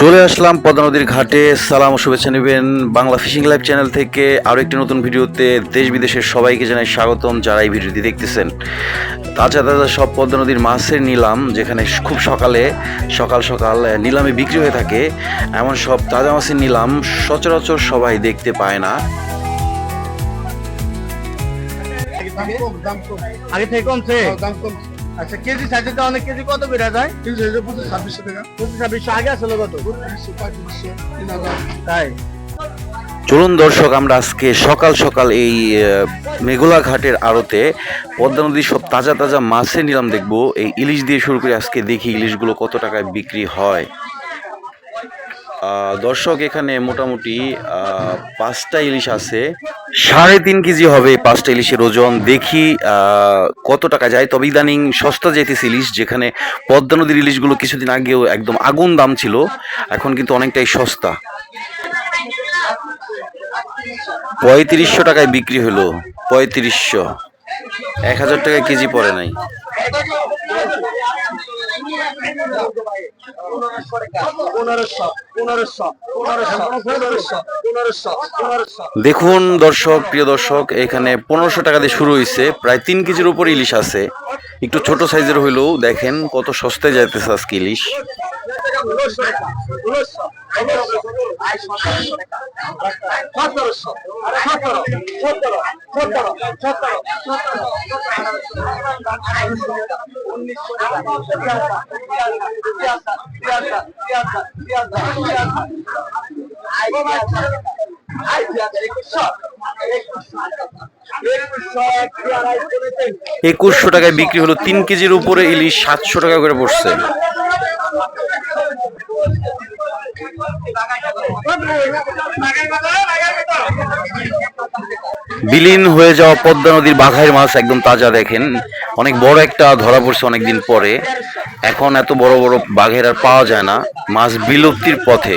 চলে আসলাম পদ্মা নদীর ঘাটে। সালাম শুভেচ্ছা নেবেন বাংলা ফিশিং লাইভ চ্যানেল থেকে। আরও একটি নতুন ভিডিওতে দেশ বিদেশের সবাইকে জানাই স্বাগতম যারা এই ভিডিওটি দেখতেছেন। তাজা তাজা সব পদ্মা নদীর মাছের নিলাম যেখানে খুব সকালে সকাল সকাল নিলামে বিক্রি হয়ে থাকে। এমন সব তাজা মাছের নিলাম সচরাচর সবাই দেখতে পায় না। আগে থেকে কমছে? হ্যাঁ, দাম কম আচ্ছা কেজি অনেক কেজি কত বেড়া যায়? কেজি পঁচিশ ছাব্বিশশো টাকা। পঁচিশ ছাব্বিশশো আগে আসলে কত? বত্রিশশো পঁয়ত্রিশশো তিন হাজার। তাই? চলুন দর্শক আমরা আজকে সকাল সকাল এই মেঘলা ঘাটের আড়তে পদ্মা নদীর সব তাজা তাজা মাছের নিলাম দেখব। এই ইলিশ দিয়ে শুরু করে আজকে দেখি ইলিশগুলো কত টাকায় বিক্রি হয়। দর্শক, এখানে মোটামুটি পাঁচটা ইলিশ আছে। সাড়ে তিন কেজি হবে পাঁচটা ইলিশের ওজন। দেখি কত টাকা যায়। তবে ইদানিং সস্তা যেতেছে ইলিশ, যেখানে পদ্মা নদীর ইলিশগুলো কিছুদিন আগেও একদম আগুন দাম ছিল। এখন কিন্তু অনেকটাই সস্তা। পঁয়ত্রিশশো টাকায় বিক্রি হলো। পঁয়ত্রিশশো। এক হাজার টাকা কেজি পড়ে নাই পনেরোশো পনেরোশো পনেরোশো পনেরোশো পনেরোশো পনেরোশো দেখুন দর্শক, প্রিয় দর্শক, এখানে পনেরোশো টাকা দিয়ে শুরু হয়েছে প্রায় তিন কেজির উপর ইলিশ আছে। একটু ছোট সাইজের হইলেও দেখেন কত সস্তায় যাইতেছে আজকে ইলিশ। একুশশো টাকায় বিক্রি হলো তিন কেজির উপরে ইলিশ সাতশো টাকা করে পড়ছে বিলীন হয়ে যাওয়া পদ্মা নদীর বাঘাইয়ের মাছ একদম তাজা দেখেন। অনেক বড় একটা ধরা পড়ছে অনেকদিন পরে। এখন এত বড় বড় বাঘের আর পাওয়া যায় না। মাছ বিলুপ্তির পথে।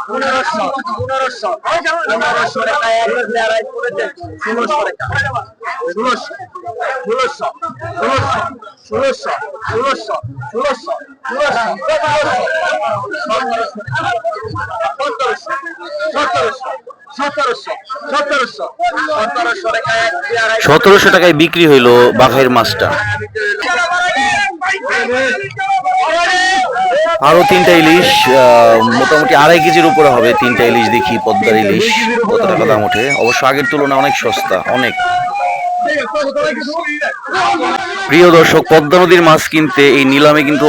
পনেরোশো পনেরোশো। পনেরোশো টাকা এক করেছে। ষোলোশো টাকা। ষোলোশো ষোলোশো ষোলোশো ষোলোশো ষোলোশো ষোলোশো সতেরোশো সতেরোশো টাকায় বিক্রি হইল বাঘাইয়ের মাছটা। আরও তিনটা ইলিশ মোটামুটি আড়াই কেজির উপরে হবে তিনটা ইলিশ দেখি, পদ্মার ইলিশ কত টাকা দাম ওঠে। অবশ্য আগের তুলনায় অনেক সস্তা, অনেক। প্রিয় দর্শক, পদ্মা নদীর মাছ কিনতে এই নিলামে কিন্তু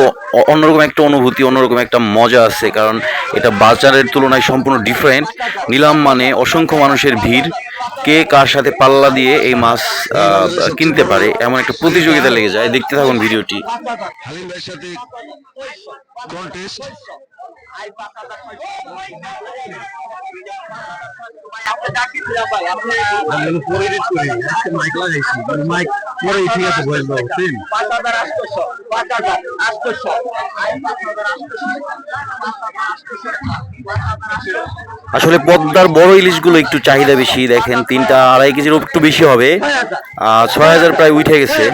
অন্যরকম একটা অনুভূতি, অন্যরকম একটা মজা আছে, কারণ এটা বাজারের তুলনায় সম্পূর্ণ ডিফারেন্ট নিলাম মানে অসংখ্য মানুষের ভিড়, কে কার সাথে পাল্লা দিয়ে এই মাছ কিনতে পারে, এমন একটা প্রতিযোগিতা লেগে যায়। দেখতে থাকুন ভিডিওটি। কন্টেস্ট পরে আজকে মাইক পরে ঠিক আছে বল আসলে পদ্মার বড় ইলিশগুলো একটু চাহিদা বেশি দেখেন তিনটা আড়াই কেজির একটু বেশি হবে। আহ, ছয় হাজার প্রায় উঠে গেছে।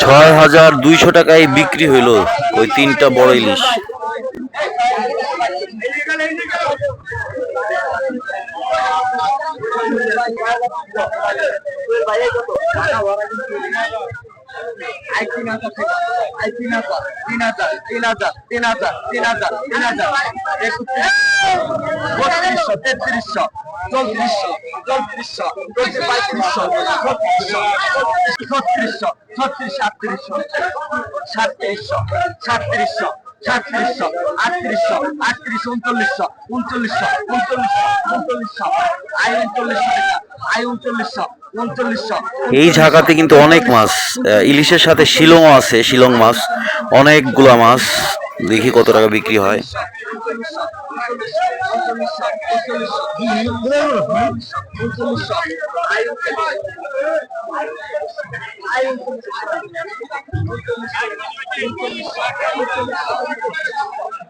ছয় হাজার দুইশো টাকায় বিক্রি হইল। ওই তিনটা বড় ইলিশ আই তিন হাজার থেকে আই তিন হাজার তিন হাজার তিন হাজার তিন হাজার তিন হাজার তিন হাজার বত্রিশশো, তেত্রিশশো, চৌত্রিশশো চৌত্রিশশো, চৌত্রিশ পঁয়ত্রিশশো, ছত্রিশশো ছত্রিশশো ছত্রিশ আটত্রিশশো সাতত্রিশশো সাতত্রিশশো আটত্রিশশো, আটত্রিশ, উনচল্লিশশো উনচল্লিশশো উনচল্লিশশো উনচল্লিশশো, আয় উনচল্লিশশো আই উনচল্লিশশো এই ঝাঁকাতে কিন্তু অনেক মাছ ইলিশের সাথে শিলং আছে, শিলং মাছ, অনেকগুলা মাছ, দেখি কত টাকা বিক্রি হয়। পঁয়তাল্লিশশো উনচল্লিশশো পঁয়তাল্লিশশো পঁয়তাল্লিশশো পঁয়তাল্লিশশো পঁয়তাল্লিশশো পঁয়তাল্লিশশো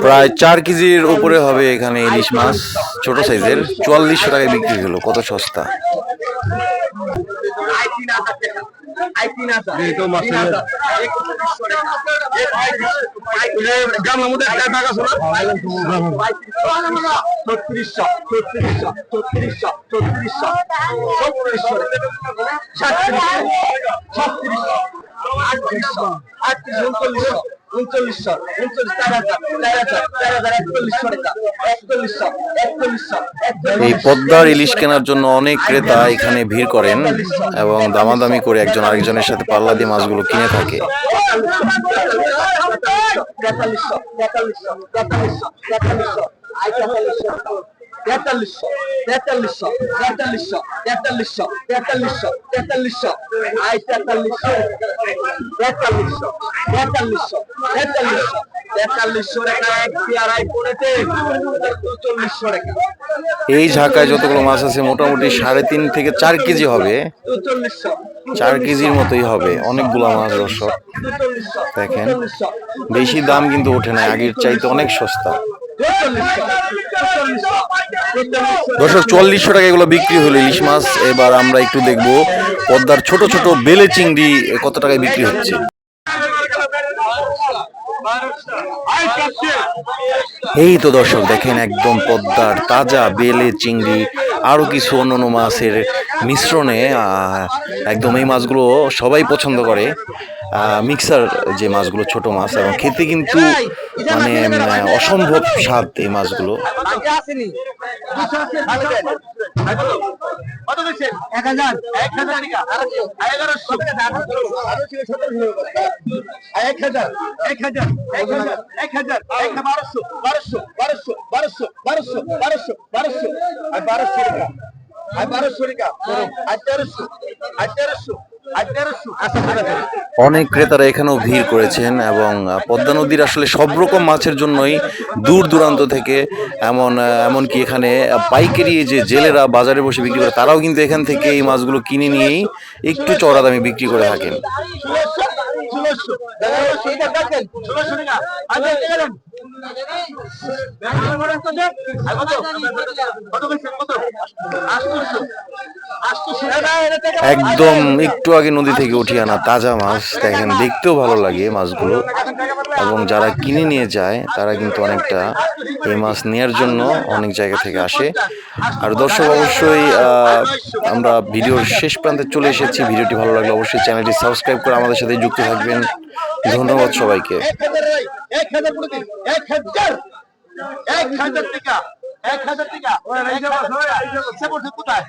প্রায় চার কেজির উপরে হবে এখানে ইলিশ মাছ ছোট সাইজের। চুয়াল্লিশশো টাকায় বিক্রি হলো কত সস্তা? ছত্রিশশো এই পদ্মার ইলিশ কেনার জন্য অনেক ক্রেতা এখানে ভিড় করেন এবং দামাদামি করে একজন আরেকজনের সাথে পাল্লা দিয়ে মাছগুলো কিনে থাকে আই তেতাল্লিশশো তেতাল্লিশশো তেতাল্লিশশো তেতাল্লিশশো তেতাল্লিশশো তেতাল্লিশশো আই তেতাল্লিশশো তেতাল্লিশশো তেতাল্লিশশো তেতাল্লিশশো তেতাল্লিশশো টাকা এক পেয়ারাই পড়েছে। চল্লিশশো টাকা এই ঝাঁকায় যতগুলো মাছ আছে মোটামুটি সাড়ে তিন থেকে চার কেজি হবে। চার কেজির মতোই হবে অনেকগুলো মাছ দর্শক। দেখেন বেশি দাম কিন্তু ওঠে না আগের চাইতে অনেক সস্তা। দর্শক চুয়াল্লিশশো টাকা এগুলো বিক্রি হলো ইলিশ মাছ। এবার আমরা একটু দেখব পদ্মার ছোট ছোট বেলে চিংড়ি কত টাকায় বিক্রি হচ্ছে। এই তো দর্শক, দেখেন একদম পদ্মার তাজা বেলে চিংড়ি, আরও কিছু অন্যান্য মাছের মিশ্রণে একদম এই মাছগুলো সবাই পছন্দ করে। মিক্সার যে মাছগুলো ছোট মাছ এবং খেতে কিন্তু মানে অসম্ভব স্বাদ এই মাছগুলো। বারোশো টাকা আর তেরোশো আর তেরোশো আচ্ছা অনেক ক্রেতারা এখানেও ভিড় করেছেন এবং পদ্মা নদীর আসলে সব রকম মাছের জন্যই দূর দূরান্ত থেকে এমন এমনকি এখানে পাইকারি যে জেলেরা বাজারে বসে বিক্রি করে, তারাও কিন্তু এখান থেকে এই মাছগুলো কিনে নিয়েই একটু চড়া দামে বিক্রি করে থাকেন। ষোলোশো একদম একটু আগে নদী থেকে উঠিয়ে আনা তাজা মাছ দেখেন, দেখতেও ভালো লাগে মাছগুলো। এবং যারা কিনে নিয়ে যায়, তারা কিন্তু অনেকটা এই মাছ নেওয়ার জন্য অনেক জায়গা থেকে আসে। আর দর্শক, অবশ্যই আমরা ভিডিওর শেষ প্রান্তে চলে এসেছি। ভিডিওটি ভালো লাগলে অবশ্যই চ্যানেলটি সাবস্ক্রাইব করে আমাদের সাথে যুক্ত থাকবেন। ধন্যবাদ সবাইকে। এক হাজার টাকা। এক হাজার টাকা। সে বলছে কোথায়?